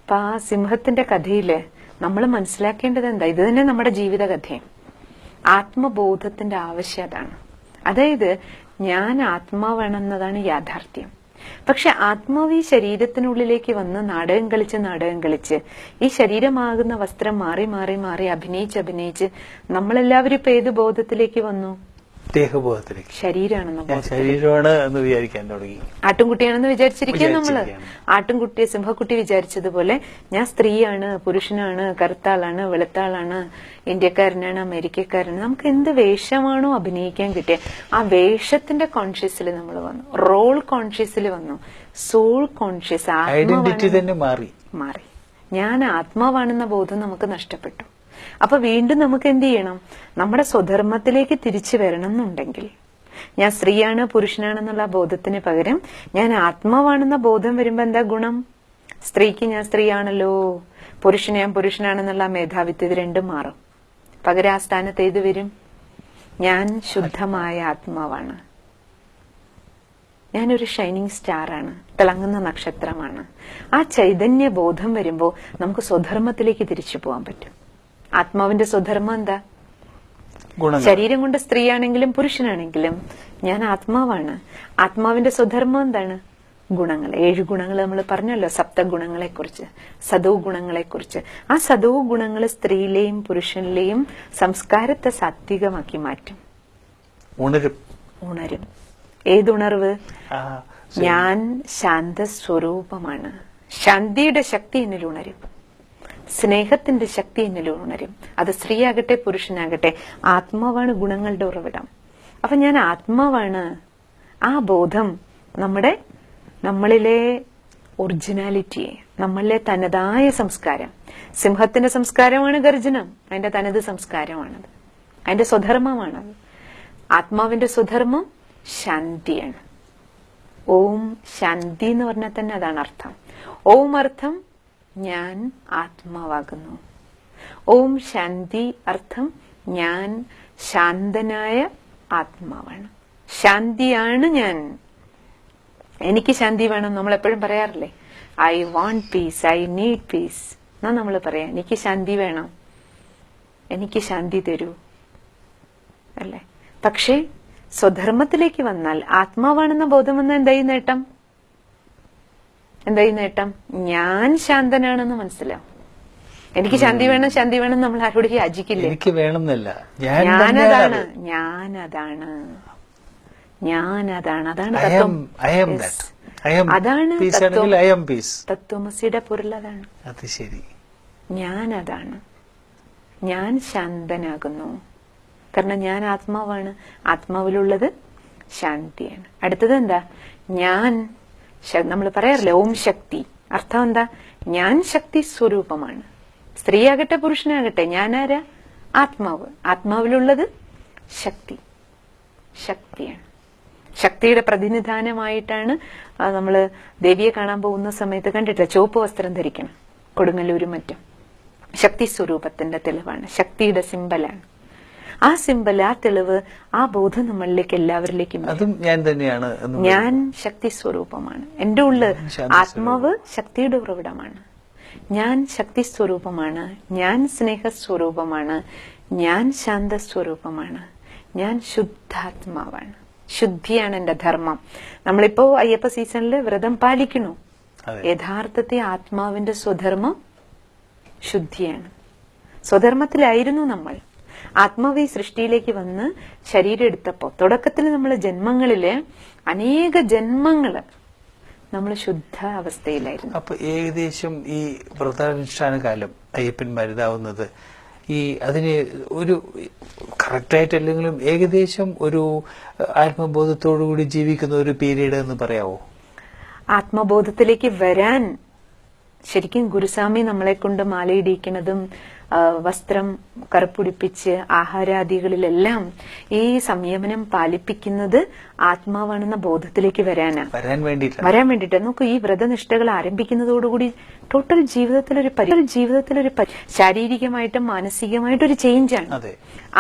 അപ്പൊ ആ സിംഹത്തിന്റെ കഥയിൽ നമ്മൾ മനസ്സിലാക്കേണ്ടത് എന്താ? ഇത് തന്നെ നമ്മുടെ ജീവിത കഥയും ആത്മബോധത്തിന്റെ ആവശ്യം അതാണ്. അതായത് ഞാൻ ആത്മാവാണെന്നതാണ് യാഥാർത്ഥ്യം. പക്ഷെ ആത്മാവ് ഈ ശരീരത്തിനുള്ളിലേക്ക് വന്ന് നാടകം കളിച്ച് നാടകം കളിച്ച് ഈ ശരീരമാകുന്ന വസ്ത്രം മാറി മാറി മാറി അഭിനയിച്ച് അഭിനയിച്ച് നമ്മളെല്ലാവരും ഇപ്പൊ ഏത് ബോധത്തിലേക്ക് വന്നു? ദേഹബോധത്തിലേക്ക്. ശരീരമാണെന്ന് ശരീരമാണ് എന്ന് വിചാരിക്കാൻ തുടങ്ങി. ആട്ടുംകുട്ടിയാണെന്ന് വിചാരിച്ചിരിക്കും നമ്മൾ. ആട്ടുംകുട്ടിയെ ആട്ടുംകുട്ടി സിംഹക്കുട്ടി വിചാരിച്ചതുപോലെ ഞാൻ സ്ത്രീയാണ് പുരുഷനാണ് കറുത്താളാണ് വെളുത്താളാണ് ഇന്ത്യക്കാരനാണ് അമേരിക്കക്കാരനാണ്. നമുക്ക് എന്ത് വേഷമാണോ അഭിനയിക്കാൻ കിട്ടിയ ആ വേഷത്തിന്റെ കോൺഷ്യസിൽ നമ്മൾ വന്നു. റോൾ കോൺഷ്യസിൽ വന്നു. സോൾ കോൺഷ്യസ് ഐഡന്റിറ്റി തന്നെ മാറി. മാറി. ഞാൻ ആത്മാവാണെന്ന ബോധം നമുക്ക് നഷ്ടപ്പെട്ടു. അപ്പൊ വീണ്ടും നമുക്ക് എന്ത് ചെയ്യണം? നമ്മുടെ സ്വധർമ്മത്തിലേക്ക് തിരിച്ചു വരണം എന്നുണ്ടെങ്കിൽ ഞാൻ സ്ത്രീയാണ് പുരുഷനാണെന്നുള്ള ബോധത്തിന് പകരം ഞാൻ ആത്മാവാണെന്ന ബോധം വരുമ്പോ എന്താ ഗുണം? സ്ത്രീക്ക് ഞാൻ സ്ത്രീയാണല്ലോ. പുരുഷൻ ഞാൻ പുരുഷനാണെന്നുള്ള മേധാവിത്വം ഇത് രണ്ടും മാറും. പകരം ആ സ്ഥാനത്ത് ഏത് വരും? ഞാൻ ശുദ്ധമായ ആത്മാവാണ്. ഞാനൊരു ഷൈനിങ് സ്റ്റാറാണ് തിളങ്ങുന്ന നക്ഷത്രമാണ്. ആ ചൈതന്യ ബോധം വരുമ്പോൾ നമുക്ക് സ്വധർമ്മത്തിലേക്ക് തിരിച്ചു പോകാൻ പറ്റും. ആത്മാവിന്റെ സ്വധർമ്മം എന്താ? ശരീരം കൊണ്ട് സ്ത്രീയാണെങ്കിലും പുരുഷനാണെങ്കിലും ഞാൻ ആത്മാവാണ്. ആത്മാവിന്റെ സ്വധർമ്മം എന്താണ്? ഗുണങ്ങൾ. ഏഴ് ഗുണങ്ങൾ നമ്മൾ പറഞ്ഞല്ലോ സപ്ത ഗുണങ്ങളെ കുറിച്ച് സദോ ഗുണങ്ങളെ കുറിച്ച് ആ സദോ ഗുണങ്ങൾ സ്ത്രീയിലെയും പുരുഷനിലെയും സംസ്കാരത്തെ സാത്വികമാക്കി മാറ്റും. ഉണരും. ഉണരും. ഏതുണർവ്? ഞാൻ ശാന്ത സ്വരൂപമാണ് ശാന്തിയുടെ ശക്തി എന്നിൽ ഉണരും. സ്നേഹത്തിന്റെ ശക്തി എന്നിൽ ഉണരും. അത് സ്ത്രീയാകട്ടെ പുരുഷനാകട്ടെ ആത്മാവാണ് ഗുണങ്ങളുടെ ഉറവിടം. അപ്പൊ ഞാൻ ആത്മാവാണ്. ആ ബോധം നമ്മുടെ നമ്മളിലെ ഒറിജിനാലിറ്റിയെ നമ്മളിലെ തനതായ സംസ്കാരം. സിംഹത്തിന്റെ സംസ്കാരമാണ് ഗർജനം. അതിന്റെ തനത് സംസ്കാരമാണത്. അതിന്റെ സ്വധർമ്മമാണത്. ആത്മാവിന്റെ സ്വധർമ്മം ശാന്തിയാണ്. ഓം ശാന്തി എന്ന് പറഞ്ഞാൽ തന്നെ അതാണ് അർത്ഥം. ഓം അർത്ഥം ഞാൻ ആത്മാവാകുന്നു. ഓം ശാന്തി അർത്ഥം ഞാൻ ശാന്തനായ ആത്മാവാണ്. ശാന്തിയാണ് ഞാൻ. എനിക്ക് ശാന്തി വേണം നമ്മൾ എപ്പോഴും പറയാറില്ലേ? I want peace I need peace എന്നാ നമ്മൾ പറയാം? എനിക്ക് ശാന്തി വേണം. എനിക്ക് ശാന്തി തരൂ. അല്ലേ? പക്ഷേ സ്വധർമ്മത്തിലേക്ക് വന്നാൽ ആത്മാവാണെന്ന ബോധം വന്ന എന്തായി നേട്ടം? എന്തായി നേട്ടം? ഞാൻ ശാന്തനാണെന്ന് മനസ്സിലാവും. എനിക്ക് ശാന്തി വേണം ശാന്തി വേണം നമ്മൾ ആരോട് യാചിക്കില്ല? എനിക്ക് വേണമെന്നല്ല. ഞാൻ ഞാനതാണ്. ഞാനതാണ്. ഞാനതാണ്. അതാണ് അതാണ് തത്വമസിയുടെ പൊരുൾ അതാണ്. അത് ശരി. ഞാനതാണ്. ഞാൻ ശാന്തനാകുന്നു. കാരണം ഞാൻ ആത്മാവാണ്. ആത്മാവിലുള്ളത് ശാന്തിയാണ്. അടുത്തത് എന്താ? ഞാൻ നമ്മൾ പറയാറില്ലേ ഓം ശക്തി. അർത്ഥം എന്താ? ഞാൻ ശക്തി സ്വരൂപമാണ്. സ്ത്രീയാകട്ടെ പുരുഷനാകട്ടെ ഞാനാരാ? ആത്മാവ്. ആത്മാവിലുള്ളത് ശക്തി. ശക്തിയാണ്. ശക്തിയുടെ പ്രതിനിധാനമായിട്ടാണ് നമ്മൾ ദേവിയെ കാണാൻ പോകുന്ന സമയത്ത് കണ്ടിട്ടില്ല? ചുവപ്പ് വസ്ത്രം ധരിക്കണം. കൊടുങ്ങല്ലൂരും മറ്റും. ശക്തി സ്വരൂപത്തിന്റെ തെളിവാണ്. ശക്തിയുടെ സിമ്പലാണ് ആ സിമ്പൽ ആ തെളിവ് ആ ബോധം നമ്മളിലേക്ക് എല്ലാവരിലേക്കും അതും ഞാൻ തന്നെയാണ് ഞാൻ ശക്തി സ്വരൂപമാണ്. എന്റെ ഉള്ളിൽ ആത്മാവ് ശക്തിയുടെ ഉറവിടമാണ്. ഞാൻ ശക്തി സ്വരൂപമാണ്. ഞാൻ സ്നേഹ സ്വരൂപമാണ്. ഞാൻ ശാന്ത സ്വരൂപമാണ്. ഞാൻ ശുദ്ധാത്മാവാണ്. ശുദ്ധിയാണ് എന്റെ ധർമ്മം. നമ്മളിപ്പോ അയ്യപ്പ സീസണിൽ വ്രതം പാലിക്കണു. യഥാർത്ഥത്തെ ആത്മാവിന്റെ സ്വധർമ്മം ശുദ്ധിയാണ്. സ്വധർമ്മത്തിലായിരുന്നു നമ്മൾ. ആത്മാവ് ഈ സൃഷ്ടിയിലേക്ക് വന്ന് ശരീരം എടുത്തപ്പോ തുടക്കത്തിൽ നമ്മൾ ജന്മങ്ങളിൽ അനേക ജന്മങ്ങൾ നമ്മൾ ശുദ്ധ അവസ്ഥയിലായിരുന്നു. അപ്പൊ ഏകദേശം ഈ വ്രതാനുഷ്ഠാന കാലം അയ്യപ്പന്മാരിതാവുന്നത് ഈ അതിന് ഒരു കറക്റ്റായിട്ട് അല്ലെങ്കിലും ഏകദേശം ഒരു ആത്മബോധത്തോടു കൂടി ജീവിക്കുന്ന ഒരു പീരീഡ് എന്ന് പറയാവോ? ആത്മബോധത്തിലേക്ക് വരാൻ ശരിക്കും ഗുരുസ്വാമി നമ്മളെ കൊണ്ട് മാലയിടിക്കുന്നതും വസ്ത്രം കറുപ്പുടിപ്പിച്ച് ആഹാരാദികളിലെല്ലാം ഈ സംയമനം പാലിപ്പിക്കുന്നത് ആത്മാവാണെന്ന ബോധത്തിലേക്ക് വരാനാ. വരാൻ വേണ്ടിയിട്ടാണ്. വരാൻ വേണ്ടിട്ട് നമുക്ക് ഈ വ്രതനിഷ്ഠകൾ ആരംഭിക്കുന്നതോടുകൂടി ടോട്ടൽ ജീവിതത്തിലൊരു ജീവിതത്തിലൊരു ശാരീരികമായിട്ടും മാനസികമായിട്ടും ഒരു ചേഞ്ചാണ്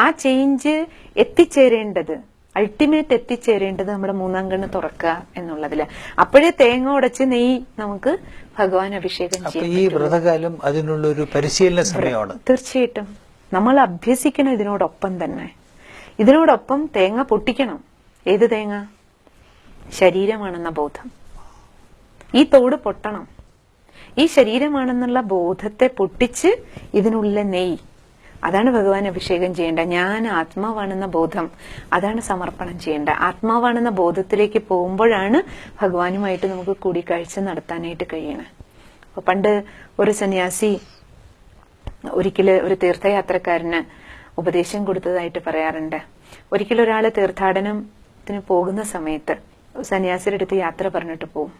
ആ ചേഞ്ച് എത്തിച്ചേരേണ്ടത് അൾട്ടിമേറ്റ് എത്തിച്ചേരേണ്ടത് നമ്മുടെ മൂന്നാം കണ്ണ് തുറക്കുക എന്നുള്ളതിൽ അപ്പോഴേ തേങ്ങ ഉടച്ച് നെയ് നമുക്ക് ഭഗവാൻ അഭിഷേകം ചെയ്യാം ഈ വ്രതകാലം അതിനുള്ള ഒരു പരിശീലന സമയമാണ്. തീർച്ചയായിട്ടും. നമ്മൾ അഭ്യസിക്കണം ഇതിനോടൊപ്പം തന്നെ. ഇതിനോടൊപ്പം തേങ്ങ പൊട്ടിക്കണം. ഏത് തേങ്ങ? ശരീരമാണെന്ന ബോധം. ഈ തോട് പൊട്ടണം. ഈ ശരീരമാണെന്നുള്ള ബോധത്തെ പൊട്ടിച്ച് ഇതിനുള്ള നെയ്യ് അതാണ് ഭഗവാൻ അഭിഷേകം ചെയ്യേണ്ട. ഞാൻ ആത്മാവാണെന്ന ബോധം അതാണ് സമർപ്പണം ചെയ്യേണ്ട. ആത്മാവാണെന്ന ബോധത്തിലേക്ക് പോകുമ്പോഴാണ് ഭഗവാനുമായിട്ട് നമുക്ക് കൂടിക്കാഴ്ച നടത്താനായിട്ട് കഴിയണേ. അപ്പൊ പണ്ട് ഒരു സന്യാസി ഒരിക്കൽ ഒരു തീർത്ഥയാത്രക്കാരന് ഉപദേശം കൊടുത്തതായിട്ട് പറയാറുണ്ട്. ഒരിക്കലൊരാൾ തീർത്ഥാടനത്തിന് പോകുന്ന സമയത്ത് സന്യാസിയുടെ അടുത്ത് യാത്ര പറഞ്ഞിട്ട് പോവും.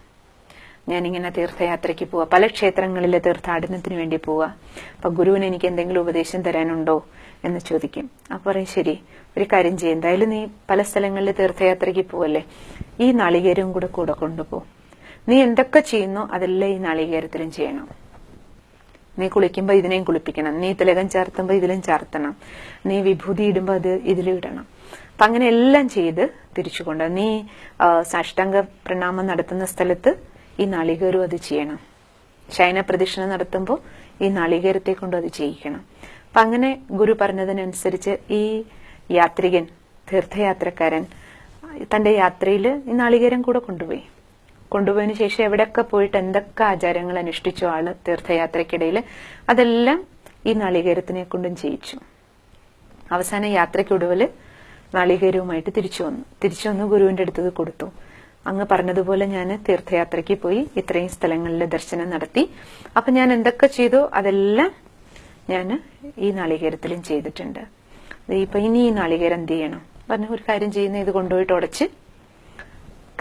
ഞാനിങ്ങനെ തീർത്ഥയാത്രയ്ക്ക് പോവാ. പല ക്ഷേത്രങ്ങളിലെ തീർത്ഥാടനത്തിന് വേണ്ടി പോവാ. അപ്പൊ ഗുരുവിന് എനിക്ക് എന്തെങ്കിലും ഉപദേശം തരാനുണ്ടോ എന്ന് ചോദിക്കും. അപ്പൊ പറയും ശരി ഒരു കാര്യം ചെയ്യും. എന്തായാലും നീ പല സ്ഥലങ്ങളിൽ തീർത്ഥയാത്രയ്ക്ക് പോവല്ലേ? ഈ നാളികേരവും കൂടെ കൂടെ കൊണ്ടുപോകും നീ എന്തൊക്കെ ചെയ്യുന്നോ അതെല്ലാം ഈ നാളികേരത്തിലും ചെയ്യണം. നീ കുളിക്കുമ്പോൾ ഇതിനെയും കുളിപ്പിക്കണം. നീ തിലകം ചാർത്തുമ്പോൾ ഇതിലും ചാർത്തണം. നീ വിഭൂതി ഇടുമ്പോ അത് ഇതിലും ഇടണം. അപ്പൊ അങ്ങനെ എല്ലാം ചെയ്ത് തിരിച്ചുകൊണ്ട് നീ സാഷ്ടാംഗ പ്രണാമം നടത്തുന്ന സ്ഥലത്ത് ഈ നാളികേരവും അത് ചെയ്യണം. ശയന പ്രദക്ഷിണ നടത്തുമ്പോൾ ഈ നാളികേരത്തെ കൊണ്ട് അത് ചെയ്യിക്കണം. അപ്പൊ അങ്ങനെ ഗുരു പറഞ്ഞതിനനുസരിച്ച് ഈ യാത്രികൻ തീർത്ഥയാത്രക്കാരൻ തന്റെ യാത്രയിൽ ഈ നാളികേരം കൂടെ കൊണ്ടുപോയി. കൊണ്ടുപോയതിനു ശേഷം എവിടെയൊക്കെ പോയിട്ട് എന്തൊക്കെ ആചാരങ്ങൾ അനുഷ്ഠിച്ചു ആൾ തീർത്ഥയാത്രക്കിടയിൽ അതെല്ലാം ഈ നാളികേരത്തിനെ കൊണ്ടും ചെയ്യിച്ചു. അവസാന യാത്രയ്ക്കൊടുവിൽ നാളികേരവുമായിട്ട് തിരിച്ചു വന്നു. തിരിച്ചു വന്ന് ഗുരുവിന്റെ അടുത്തത് കൊടുത്തു. അങ്ങ് പറഞ്ഞതുപോലെ ഞാൻ തീർത്ഥയാത്രയ്ക്ക് പോയി ഇത്രയും സ്ഥലങ്ങളിൽ ദർശനം നടത്തി. അപ്പൊ ഞാൻ എന്തൊക്കെ ചെയ്തോ അതെല്ലാം ഞാൻ ഈ നാളികേരത്തിലും ചെയ്തിട്ടുണ്ട്. ഇപ്പൊ ഇനി ഈ നാളികേരം എന്ത് ചെയ്യണം? പറഞ്ഞു ഒരു കാര്യം ചെയ്യുന്ന ഇത് കൊണ്ടുപോയിട്ട് ഉടച്ച്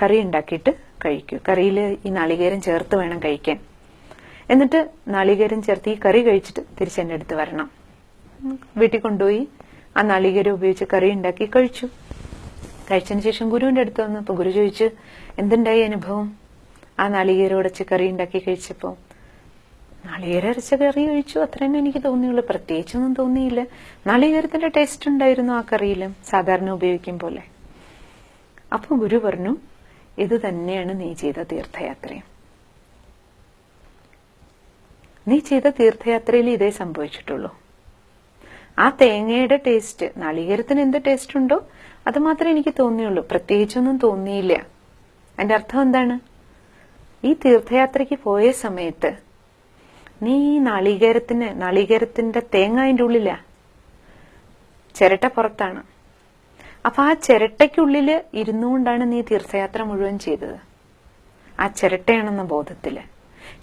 കറി ഉണ്ടാക്കിയിട്ട് കഴിക്കൂ. കറിയിൽ ഈ നാളികേരം ചേർത്ത് വേണം കഴിക്കാൻ. എന്നിട്ട് നാളികേരം ചേർത്ത് ഈ കറി കഴിച്ചിട്ട് തിരിച്ച് എന്റെ അടുത്ത് വരണം. വീട്ടിൽ കൊണ്ടുപോയി ആ നാളികേരം ഉപയോഗിച്ച് കറി ഉണ്ടാക്കി കഴിച്ചു. കഴിച്ചതിന് ശേഷം ഗുരുവിന്റെ അടുത്ത് വന്നു. അപ്പൊ ഗുരു ചോദിച്ചു എന്തുണ്ടായി അനുഭവം? ആ നാളികേരം ഉടച്ച് കറി ഉണ്ടാക്കി കഴിച്ചപ്പോ നാളികേരം അരച്ച കറി കഴിച്ചു അത്ര തന്നെ എനിക്ക് തോന്നിയുള്ളൂ. പ്രത്യേകിച്ചൊന്നും തോന്നിയില്ല. നാളികേരത്തിന്റെ ടേസ്റ്റ് ഉണ്ടായിരുന്നു ആ കറിയിലും സാധാരണ ഉപയോഗിക്കും പോലെ. അപ്പൊ ഗുരു പറഞ്ഞു ഇത് തന്നെയാണ് നീ ചെയ്ത തീർത്ഥയാത്രയും. നീ ചെയ്ത തീർത്ഥയാത്രയിൽ ഇതേ സംഭവിച്ചിട്ടുള്ളൂ. ആ തേങ്ങയുടെ ടേസ്റ്റ് നാളികേരത്തിന് എന്ത് ടേസ്റ്റ് ഉണ്ടോ അത് മാത്രമേ എനിക്ക് തോന്നിയുള്ളൂ. പ്രത്യേകിച്ചൊന്നും തോന്നിയില്ല. അതിന്റെ അർത്ഥം എന്താണ്? ഈ തീർത്ഥയാത്രയ്ക്ക് പോയ സമയത്ത് നീ ഈ നാളികേരത്തിന് നാളികേരത്തിന്റെ തേങ്ങ അതിന്റെ ഉള്ളിലാ? ചിരട്ട പുറത്താണ്. അപ്പൊ ആ ചിരട്ടയ്ക്കുള്ളിൽ ഇരുന്നുകൊണ്ടാണ് നീ തീർത്ഥയാത്ര മുഴുവൻ ചെയ്തത്? ആ ചിരട്ടയാണെന്ന ബോധത്തിൽ.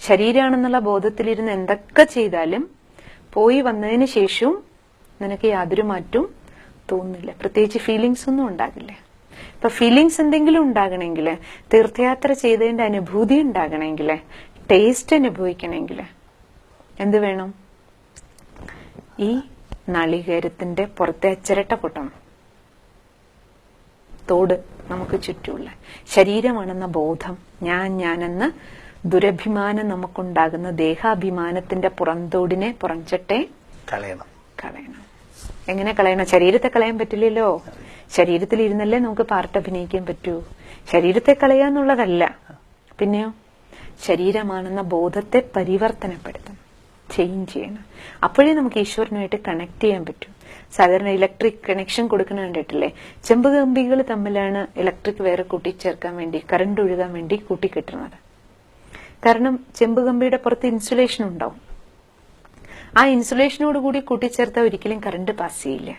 ശരീരമാണെന്നുള്ള ബോധത്തിലിരുന്ന് എന്തൊക്കെ ചെയ്താലും പോയി വന്നതിന് ശേഷവും നിനക്ക് യാതൊരു മാറ്റവും തോന്നില്ല പ്രത്യേകിച്ച് ഫീലിങ്സ് ഒന്നും ഉണ്ടാകില്ല. ഇപ്പൊ ഫീലിങ്സ് എന്തെങ്കിലും ഉണ്ടാകണമെങ്കിൽ തീർത്ഥയാത്ര ചെയ്തതിന്റെ അനുഭൂതി ഉണ്ടാകണമെങ്കിൽ ടേസ്റ്റ് അനുഭവിക്കണമെങ്കിൽ എന്ത് വേണം? ഈ നളികേരത്തിന്റെ പുറത്തെ അച്ചിരട്ട പൊട്ടണം. തോട് നമുക്ക് ചുറ്റുമുള്ള. ശരീരമാണെന്ന ബോധം ഞാൻ ഞാനെന്ന ദുരഭിമാനം നമുക്കുണ്ടാകുന്ന ദേഹാഭിമാനത്തിന്റെ പുറന്തോടിനെ പുറംചട്ടെ കളയണം. കളയണം. എങ്ങനെ കളയണം? ശരീരത്തെ കളയാൻ പറ്റില്ലല്ലോ. ശരീരത്തിൽ ഇരുന്നല്ലേ നമുക്ക് പാർട്ട് അഭിനയിക്കാൻ പറ്റൂ. ശരീരത്തെ കളയാന്നുള്ളതല്ല പിന്നെയോ? ശരീരമാണെന്ന ബോധത്തെ പരിവർത്തനപ്പെടുത്തണം. ചേഞ്ച് ചെയ്യണം. അപ്പോഴേ നമുക്ക് ഈശ്വരനുമായിട്ട് കണക്ട് ചെയ്യാൻ പറ്റും. സാധാരണ ഇലക്ട്രിക് കണക്ഷൻ കൊടുക്കണ കണ്ടിട്ടില്ലേ? ചെമ്പ് കമ്പികൾ തമ്മിലാണ് ഇലക്ട്രിക് വേറെ കൂട്ടിച്ചേർക്കാൻ വേണ്ടി കറണ്ട് ഒഴുകാൻ വേണ്ടി കൂട്ടിക്കെട്ടുന്നത്. കാരണം ചെമ്പ് കമ്പിയുടെ പുറത്ത് ഇൻസുലേഷൻ ഉണ്ടാവും. ആ ഇൻസുലേഷനോട് കൂടി കൂട്ടിച്ചേർത്താൽ ഒരിക്കലും കറണ്ട് പാസ് ചെയ്യില്ല.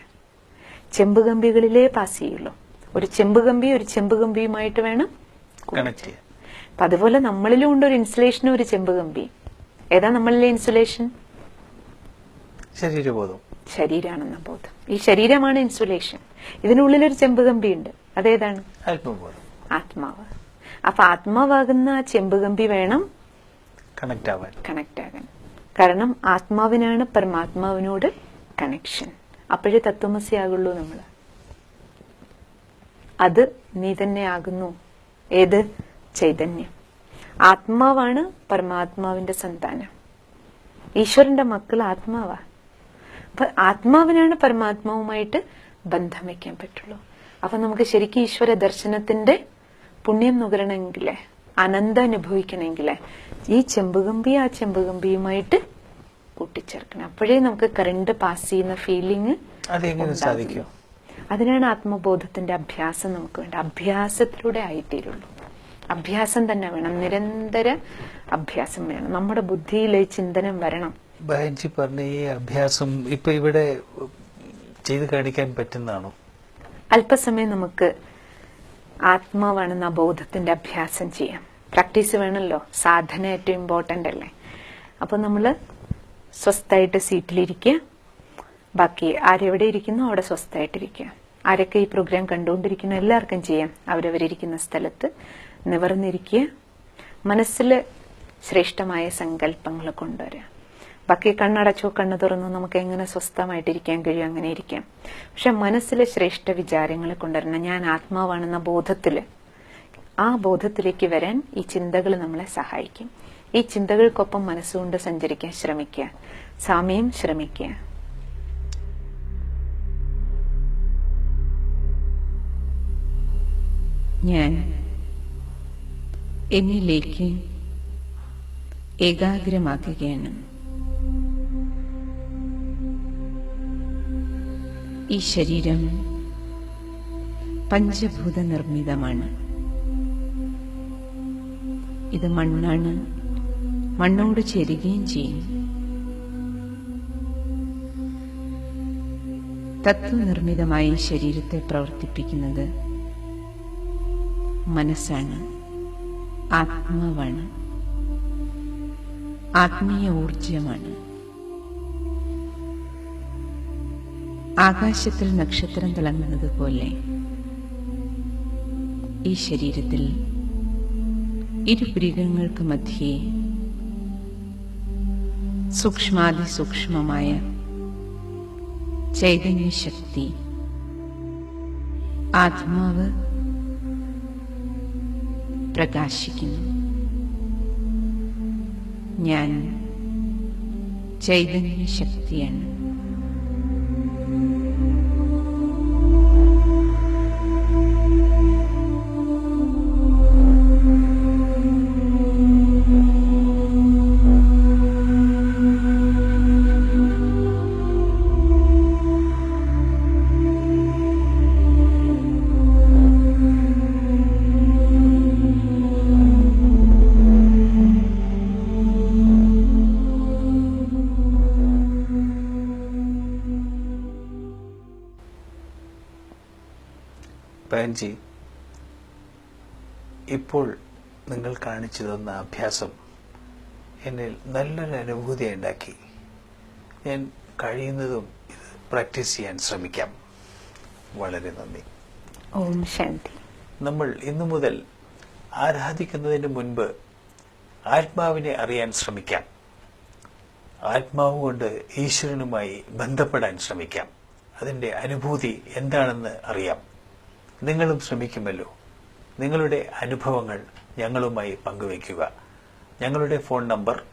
ചെമ്പ് കമ്പികളിലേ പാസ് ചെയ്യുള്ളൂ. ഒരു ചെമ്പ് കമ്പി ഒരു ചെമ്പ് കമ്പിയുമായിട്ട് വേണം കണക്ട് ചെയ്യാൻ. അപ്പൊ അതുപോലെ നമ്മളിലും ഉണ്ട് ഒരു ഇൻസുലേഷനും ഒരു ചെമ്പ് കമ്പി. ഏതാ നമ്മളിലെ ഇൻസുലേഷൻ? ശരീരബോധം. ശരീരമാണെന്ന ബോധം. ഈ ശരീരമാണ് ഇൻസുലേഷൻ. ഇതിനുള്ളിലൊരു ചെമ്പ് കമ്പി ഉണ്ട് അതേതാണ്? ആത്മബോധം. ആത്മാവ്. അപ്പൊ ആത്മാവാകുന്ന ആ ചെമ്പ് കമ്പി വേണം കണക്ട് ആവാൻ. കണക്ട് ആകാൻ. കാരണം ആത്മാവിനാണ് പരമാത്മാവിനോട് കണക്ഷൻ അപ്പോഴേ തത്വമസിയാകുള്ളൂ നമ്മൾ അത് നീ തന്നെ ആകുന്നു. ഏത്? ചൈതന്യം. ആത്മാവാണ് പരമാത്മാവിന്റെ സന്താനം. ഈശ്വരന്റെ മക്കൾ ആത്മാവാ. അപ്പൊ ആത്മാവിനാണ് പരമാത്മാവുമായിട്ട് ബന്ധം വെക്കാൻ പറ്റുള്ളൂ. അപ്പൊ നമുക്ക് ശരിക്കും ഈശ്വര ദർശനത്തിന്റെ പുണ്യം നുകരണമെങ്കിലേ അനന്ത അനുഭവിക്കണമെങ്കിലേ ഈ ചെമ്പുകമ്പി ആ ചെമ്പുകമ്പിയുമായിട്ട് കൂട്ടിച്ചേർക്കണം. അപ്പോഴേ നമുക്ക് കറണ്ട് പാസ് ചെയ്യുന്ന ഫീലിംഗ് സാധിക്കും? അതിനാണ് ആത്മബോധത്തിന്റെ അഭ്യാസം നമുക്ക് വേണ്ട അഭ്യാസത്തിലൂടെ ആയിത്തീരുള്ളൂ. അഭ്യാസം തന്നെ വേണം. നിരന്തര അഭ്യാസം വേണം. നമ്മുടെ ബുദ്ധിയിൽ ചിന്തനം വരണം. ബഹൻജി പറഞ്ഞ ഈ അഭ്യാസം ഇപ്പൊ ഇവിടെ ചെയ്ത് കാണിക്കാൻ പറ്റുന്നതാണോ? അല്പസമയം നമുക്ക് ആത്മാവാണെന്ന ബോധത്തിന്റെ അഭ്യാസം ചെയ്യാം. പ്രാക്ടീസ് വേണമല്ലോ സാധന ഏറ്റവും ഇമ്പോർട്ടന്റ് അല്ലേ? അപ്പോൾ നമ്മൾ സ്വസ്ഥമായിട്ട് സീറ്റിലിരിക്കുക. ബാക്കി ആരെവിടെ ഇരിക്കുന്നോ അവിടെ സ്വസ്ഥായിട്ടിരിക്കുക. ആരൊക്കെ ഈ പ്രോഗ്രാം കണ്ടുകൊണ്ടിരിക്കുന്ന എല്ലാവർക്കും ചെയ്യാം. അവരവരിയ്ക്കുന്ന സ്ഥലത്ത് നിവർന്നിരിക്കുക. മനസ്സിൽ ശ്രേഷ്ഠമായ സങ്കല്പങ്ങൾ കൊണ്ടുവരിക. ബാക്കി കണ്ണടച്ചോ കണ്ണു തുറന്നോ നമുക്ക് എങ്ങനെ സ്വസ്ഥമായിട്ടിരിക്കാൻ കഴിയും അങ്ങനെ ഇരിക്കാം. പക്ഷെ മനസ്സിലെ ശ്രേഷ്ഠ വിചാരങ്ങൾ കൊണ്ടുവരണം. ഞാൻ ആത്മാവാണെന്ന ബോധത്തിൽ ആ ബോധത്തിലേക്ക് വരാൻ ഈ ചിന്തകൾ നമ്മളെ സഹായിക്കും. ഈ ചിന്തകൾക്കൊപ്പം മനസ്സുകൊണ്ട് സഞ്ചരിക്കാൻ ശ്രമിക്കുക. സാമ്യം ശ്രമിക്കുക. ഞാൻ എന്നിലേക്ക് ഏകാഗ്രമാക്കുകയാണ്. ഈ ശരീരം പഞ്ചഭൂത നിർമ്മിതമാണ് ഇത് മണ്ണാണ്. മണ്ണോട് ചേരുകയും ചെയ്യും. തത്വനിർമ്മിതമായ ശരീരത്തെ പ്രവർത്തിപ്പിക്കുന്നത് മനസ്സാണ്. ആത്മാവാണ്. ആത്മീയ ഊർജമാണ് ആകാശത്തിൽ നക്ഷത്രം തിളങ്ങുന്നത് പോലെ ഈ ശരീരത്തിൽ ഇരുപുരികങ്ങൾക്ക് മധ്യേ സൂക്ഷ്മാതിസൂക്ഷ്മമായ ചൈതന്യശക്തി ആത്മാവ് പ്രകാശിക്കുന്നു. ഞാൻ ചൈതന്യശക്തിയാണ്. കാണിച്ചു തന്ന അഭ്യാസം എന്നിൽ നല്ലൊരു അനുഭൂതി ഉണ്ടാക്കി. ഞാൻ കഴിയുന്നതും ഇത് പ്രാക്ടീസ് ചെയ്യാൻ ശ്രമിക്കാം. വളരെ നന്ദി. ഓം ശാന്തി. നമ്മൾ ഇന്നു മുതൽ ആരാധിക്കുന്നതിന് മുൻപ് ആത്മാവിനെ അറിയാൻ ശ്രമിക്കാം. ആത്മാവ് കൊണ്ട് ഈശ്വരനുമായി ബന്ധപ്പെടാൻ ശ്രമിക്കാം. അതിന്റെ അനുഭൂതി എന്താണെന്ന് അറിയാം. നിങ്ങളും ശ്രമിക്കുമല്ലോ. നിങ്ങളുടെ അനുഭവങ്ങൾ ഞങ്ങളുമായി പങ്കുവയ്ക്കുക. ഞങ്ങളുടെ phone number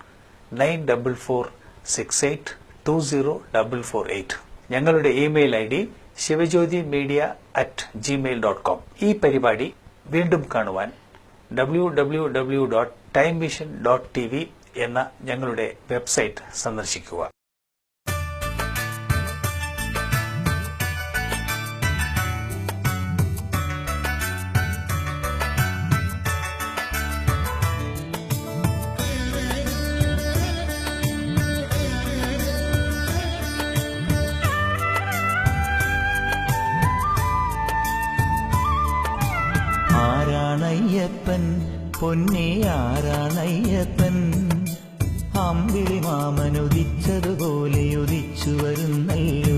nine double four six eight two zero double four eight. ഞങ്ങളുടെ email I D Shivajyothi media at Gmail dot com ഈ പരിപാടി വീണ്ടും കാണുവാൻ W W W dot time mission dot T V എന്ന ഞങ്ങളുടെ വെബ്സൈറ്റ് സന്ദർശിക്കുക. ആരാണയ്യപ്പൻ പൊന്നെ ആരാണയ്യപ്പൻ? അമ്പിളി മാമനുദിച്ചതുപോലെ ഉദിച്ചു വരുന്നല്ലോ